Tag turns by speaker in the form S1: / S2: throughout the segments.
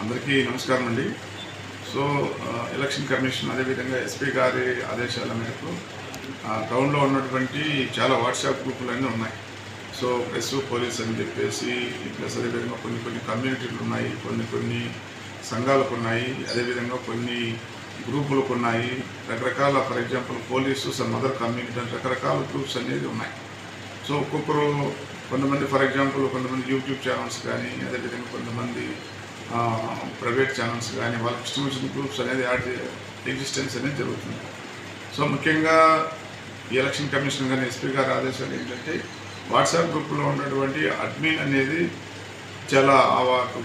S1: అందరికీ నమస్కారం అండి. సో ఎలక్షన్ కమిషన్ అదేవిధంగా ఎస్పీ గారి ఆదేశాల మేరకు ఆ, టౌన్లో ఉన్నటువంటి చాలా వాట్సాప్ గ్రూపులు అన్నీ ఉన్నాయి. సో ప్లస్ పోలీస్ అని చెప్పేసి ప్లస్ అదేవిధంగా కొన్ని కొన్ని కమ్యూనిటీలు ఉన్నాయి కొన్ని కొన్ని సంఘాలకు ఉన్నాయి అదేవిధంగా కొన్ని గ్రూపులకు ఉన్నాయి. రకరకాల for example police some other community రకరకాల గ్రూప్స్ అనేది ఉన్నాయి. సో ఒక్కొక్కరు కొంతమంది ఫర్ ఎగ్జాంపుల్ కొంతమంది యూట్యూబ్ ఛానల్స్ కానీ అదేవిధంగా కొంతమంది ప్రైవేట్ ఛానల్స్ కానీ వాళ్ళకి ఇష్టం వచ్చిన గ్రూప్స్ అనేది యాడ్ ఎగ్జిస్టెన్స్ అనేది జరుగుతుంది. సో ముఖ్యంగా ఎలక్షన్ కమిషన్ కానీ ఎస్పీ గారి ఆదేశాలు ఏంటంటే వాట్సాప్ గ్రూప్లో ఉన్నటువంటి అడ్మిన్ అనేది చాలా ఆ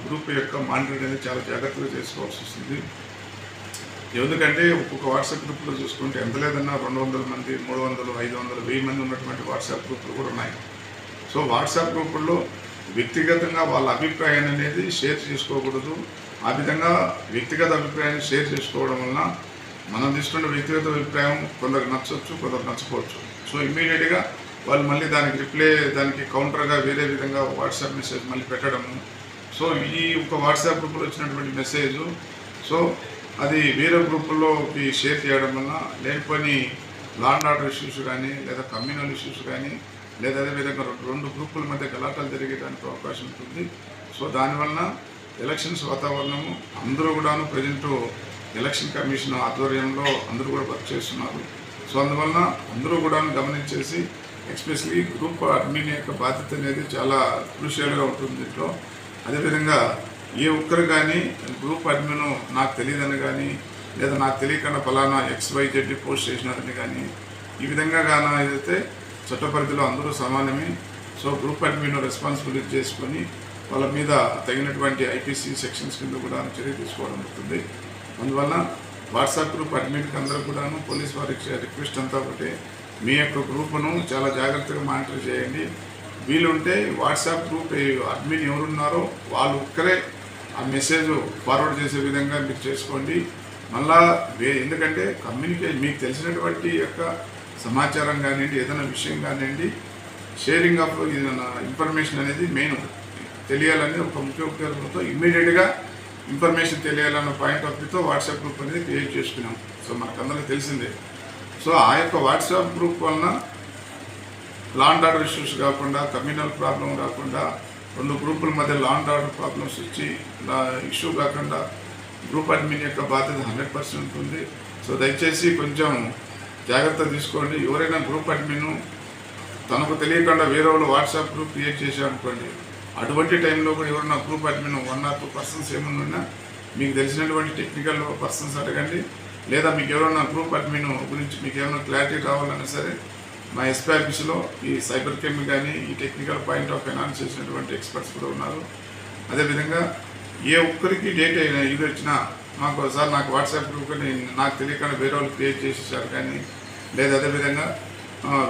S1: గ్రూప్ యొక్క మానిటర్ అనేది చాలా జాగ్రత్తగా చేసుకోవాల్సి వస్తుంది. ఎందుకంటే ఒక్కొక్క వాట్సాప్ గ్రూప్లో చూసుకుంటే ఎంత లేదన్నా రెండు వందల మంది మూడు వందలు ఐదు వందలు వెయ్యి మంది ఉన్నటువంటి వాట్సాప్ గ్రూప్లు కూడా ఉన్నాయి. సో వాట్సాప్ గ్రూపుల్లో వ్యక్తిగతంగా వాళ్ళ అభిప్రాయాన్ని అనేది షేర్ చేసుకోకూడదు. ఆ విధంగా వ్యక్తిగత అభిప్రాయాన్ని షేర్ చేసుకోవడం వలన మనం తీసుకున్న వ్యక్తిగత అభిప్రాయం కొందరికి నచ్చవచ్చు కొందరు నచ్చకపోవచ్చు. సో ఇమ్మీడియట్గా వాళ్ళు మళ్ళీ దానికి రిప్లై దానికి కౌంటర్గా వేరే విధంగా వాట్సాప్ మెసేజ్ మళ్ళీ పెట్టడము. సో ఈ ఒక వాట్సాప్ గ్రూప్లో వచ్చినటువంటి మెసేజ్. సో అది వేరే గ్రూపుల్లోకి షేర్ చేయడం వల్ల లేనిపోని లాండ్ ఆర్డర్ ఇష్యూస్ కానీ లేదా కమ్యూనల్ ఇష్యూస్ కానీ లేదా అదేవిధంగా రెండు- రెండు గ్రూపుల మధ్య గలాటాలు జరిగేదానికి అవకాశం ఉంటుంది. సో దానివల్ల ఎలక్షన్స్ వాతావరణము అందరూ కూడాను ప్రజెంట్ ఎలక్షన్ కమిషన్ ఆధ్వర్యంలో అందరూ కూడా వర్క్ చేస్తున్నారు. సో అందువలన అందరూ కూడా గమనించేసి ఎక్స్పెషలీ గ్రూప్ అడ్మిన్ యొక్క బాధ్యత అనేది చాలా క్రూషియల్గా ఉంటుంది దీంట్లో. అదేవిధంగా ఏ ఒక్కరు కానీ గ్రూప్ అడ్మిన్ నాకు తెలియదని కానీ లేదా నాకు తెలియకుండా ఫలానా ఎక్స్ వై జెడ్ పోస్ట్ చేసినారని కానీ ఈ విధంగా కానీ ఏదైతే చట్ట పరిధిలో అందరూ సమానమే. సో గ్రూప్ అడ్మిన్ రెస్పాన్సిబిలిటీ చేసుకొని వాళ్ళ మీద తగినటువంటి ఐపీసీ సెక్షన్స్ కింద కూడా చర్య తీసుకోవడం జరుగుతుంది. అందువల్ల వాట్సాప్ గ్రూప్ అడ్మిన్కి అందరూ కూడాను పోలీస్ వారికి రిక్వెస్ట్ అంతా ఒకటి. మీ యొక్క గ్రూప్ను చాలా జాగ్రత్తగా మానిటర్ చేయండి. వీలుంటే వాట్సాప్ గ్రూప్ అడ్మిన్ ఎవరున్నారో వాళ్ళు ఒక్కరే ఆ మెసేజ్ ఫార్వర్డ్ చేసే విధంగా మీరు చేసుకోండి. మళ్ళా ఎందుకంటే కమ్యూనికేషన్ మీకు తెలిసినటువంటి యొక్క సమాచారం కానివ్వండి ఏదైనా విషయం కానివ్వండి షేరింగ్ ఆఫ్ ఇన్ఫర్మేషన్ అనేది మెయిన్ తెలియాలని ఒక ముఖ్య ఉద్దేశంతో ఇమ్మీడియట్గా ఇన్ఫర్మేషన్ తెలియాలన్న పాయింట్ ఆఫ్ వ్యూతో వాట్సాప్ గ్రూప్ అనేది క్రియేట్ చేసుకున్నాం. సో మనకందరికీ తెలిసిందే. సో ఆ యొక్క వాట్సాప్ గ్రూప్ వలన లాండ్ ఆర్డర్ ఇష్యూస్ కాకుండా కమ్యూనల్ ప్రాబ్లం కాకుండా రెండు గ్రూపుల మధ్య లాండ్ ఆర్డర్ ప్రాబ్లమ్స్ వచ్చి ఇష్యూ కాకుండా గ్రూప్ అడ్మిన్ యొక్క బాధ్యత హండ్రెడ్ పర్సెంట్ ఉంటుంది సో దయచేసి కొంచెం జాగ్రత్త తీసుకోండి. ఎవరైనా గ్రూప్ అడ్మిన్ తనకు తెలియకుండా వేరే వాళ్ళు వాట్సాప్ గ్రూప్ క్రియేట్ చేశారనుకోండి అటువంటి టైంలో కూడా ఎవరైనా group admin one or two persons ఏమన్నా ఉన్నా మీకు తెలిసినటువంటి టెక్నికల్ పర్సన్స్ అడగండి. లేదా మీకు ఎవరైనా గ్రూప్ అడ్మిన్ గురించి మీకు ఏమైనా క్లారిటీ రావాలన్నా సరే మా ఎస్పీ ఆఫీసులో ఈ సైబర్ క్రైమ్ కానీ ఈ టెక్నికల్ పాయింట్ ఆఫ్ ఎనాలిసిస్ చేసినటువంటి ఎక్స్పర్ట్స్ కూడా ఉన్నారు. అదేవిధంగా ఏ ఒక్కరికి డేట్ అయినా ఇది వచ్చినా మాకు ఒకసారి నాకు వాట్సాప్ గ్రూప్ నాకు తెలియకుండా వేరే వాళ్ళు క్రియేట్ చేసేసారు కానీ లేదా అదేవిధంగా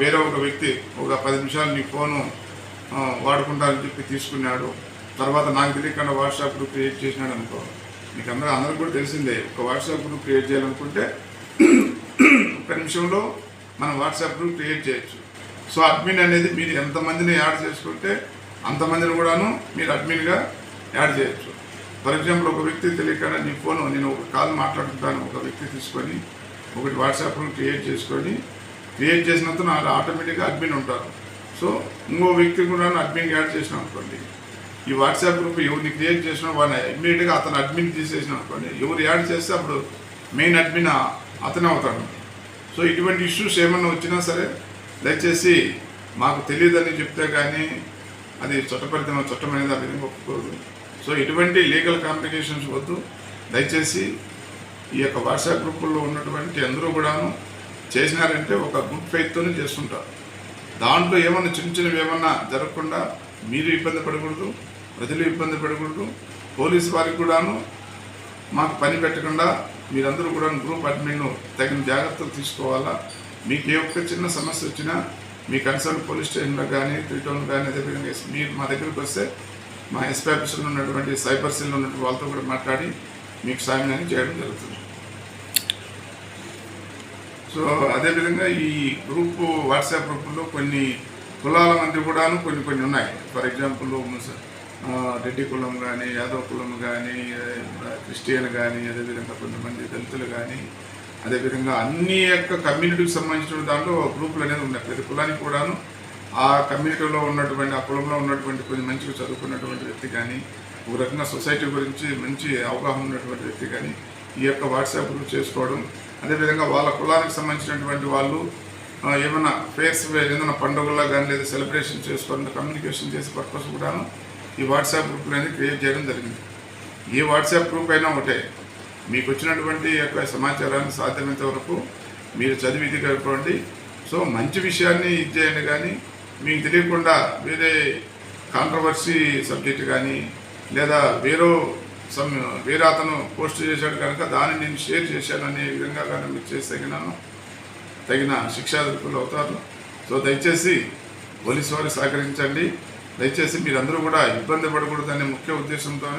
S1: వేరే ఒక వ్యక్తి ఒక పది నిమిషాలు నీ ఫోను వాడుకుంటారని చెప్పి తీసుకున్నాడు. తర్వాత నాకు తెలియకుండా వాట్సాప్ గ్రూప్ క్రియేట్ చేసినాడు అనుకో మీకు అందరూ అందరికి కూడా తెలిసిందే ఒక వాట్సాప్ గ్రూప్ క్రియేట్ చేయాలనుకుంటే ఒక నిమిషంలో మనం వాట్సాప్ గ్రూప్ క్రియేట్ చేయొచ్చు. సో అడ్మిన్ అనేది మీరు ఎంతమందిని యాడ్ చేసుకుంటే అంతమందిని కూడాను మీరు అడ్మిన్గా యాడ్ చేయొచ్చు. ఫర్ ఎగ్జాంపుల్ ఒక వ్యక్తి తెలియకుండా నీ ఫోన్ నేను ఒక కాల్ మాట్లాడుతాను ఒక వ్యక్తి తీసుకొని ఒకటి వాట్సాప్ క్రియేట్ చేసుకొని క్రియేట్ చేసినంత నాకు ఆటోమేటిక్గా అడ్మిన్ ఉంటారు. సో ఇంకో వ్యక్తి కూడా అడ్మిన్ యాడ్ చేసిన అనుకోండి ఈ వాట్సాప్ గ్రూప్ ఎవరిని క్రియేట్ చేసినా వాడిని ఇమ్మీడియట్గా అతను అడ్మిన్ తీసేసిన అనుకోండి ఎవరు యాడ్ చేస్తే అప్పుడు మెయిన్ అడ్మిన్ అతనే అవుతాడు. సో ఇటువంటి ఇష్యూస్ ఏమన్నా వచ్చినా సరే దయచేసి మాకు తెలియదని చెప్తే కానీ అది చట్టపరితం చట్టం అనేది ఆ విధంగా ఒప్పుకోదు. సో ఇటువంటి లీగల్ కాంప్లికేషన్స్ వద్దు. దయచేసి ఈ యొక్క వాట్సాప్ గ్రూపుల్లో ఉన్నటువంటి అందరూ కూడాను చేసినారంటే ఒక గుడ్ ఫెయిత్తోనే చేస్తుంటారు. దాంట్లో ఏమన్నా చిన్న చిన్నవి ఏమన్నా జరగకుండా మీరు ఇబ్బంది పడకూడదు ప్రజలు ఇబ్బంది పడకూడదు పోలీసు వారికి కూడాను మాకు పని పెట్టకుండా మీరందరూ కూడా గ్రూప్ అడ్మిన్ తగిన జాగ్రత్తలు తీసుకోవాలా? మీకు ఏ ఒక్క చిన్న సమస్య వచ్చినా మీ కన్సర్న్ పోలీస్ స్టేషన్లో కానీ త్రీ టౌన్ కానీ అదేవిధంగా మీరు మా దగ్గరికి వస్తే మా ఎస్పీ ఆఫీసులో ఉన్నటువంటి సైబర్ సెల్లో ఉన్నటువంటి వాళ్ళతో కూడా మాట్లాడి మీకు సాయం అనేది చేయడం జరుగుతుంది. సో అదేవిధంగా ఈ గ్రూపు వాట్సాప్ గ్రూపుల్లో కొన్ని కులాల మధ్య కూడాను కొన్ని కొన్ని ఉన్నాయి. ఫర్ ఎగ్జాంపుల్ రెడ్డి కులం కానీ యాదవ్ కులం కానీ క్రిస్టియన్ కానీ అదేవిధంగా కొంతమంది దళితులు కానీ అదేవిధంగా అన్ని యొక్క కమ్యూనిటీకి సంబంధించిన దాంట్లో గ్రూపులు అనేది ఉన్నాయి. ప్రతి కులానికి కూడాను ఆ కమ్యూనిటీలో ఉన్నటువంటి ఆ కులంలో ఉన్నటువంటి కొన్ని మంచిగా చదువుకున్నటువంటి వ్యక్తి కానీ ఒక రకంగా సొసైటీ గురించి మంచి అవగాహన ఉన్నటువంటి వ్యక్తి కానీ ఈ యొక్క వాట్సాప్ గ్రూప్ చేసుకోవడం అదేవిధంగా వాళ్ళ కులానికి సంబంధించినటువంటి వాళ్ళు ఏమైనా ఫేస్ ఏదైనా పండుగల్లో కానీ లేదా సెలబ్రేషన్ చేసుకోవడం కమ్యూనికేషన్ చేసే పర్పస్ కూడాను ఈ వాట్సాప్ గ్రూప్ అనేది క్రియేట్ చేయడం జరిగింది. ఏ వాట్సాప్ గ్రూప్ అయినా ఒకటే. మీకు వచ్చినటువంటి యొక్క సమాచారాన్ని సాధ్యమైనంత వరకు మీరు చదివి ఇది కనుకోండి సో మంచి విషయాన్ని ఇది చేయండి కానీ మీకు తెలియకుండా వేరే కాంట్రవర్సీ సబ్జెక్ట్ కానీ లేదా వేరే సమ్ వేరే అతను పోస్ట్ చేశాడు కనుక దాన్ని నేను షేర్ చేశాను అనే విధంగా కానీ మీరు చేస్తే తగినాను తగిన శిక్షాధికులు అవుతారు. సో దయచేసి పోలీసు వారు సహకరించండి. దయచేసి మీరందరూ కూడా ఇబ్బంది పడకూడదనే ముఖ్య ఉద్దేశంతో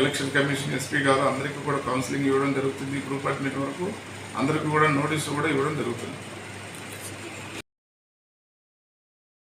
S1: ఎలక్షన్ కమిషన్ ఎస్పీ గారు అందరికీ కూడా కౌన్సిలింగ్ ఇవ్వడం జరుగుతుంది. గ్రూప్ అడ్మిట్ వరకు అందరికీ కూడా నోటీసులు కూడా ఇవ్వడం జరుగుతుంది.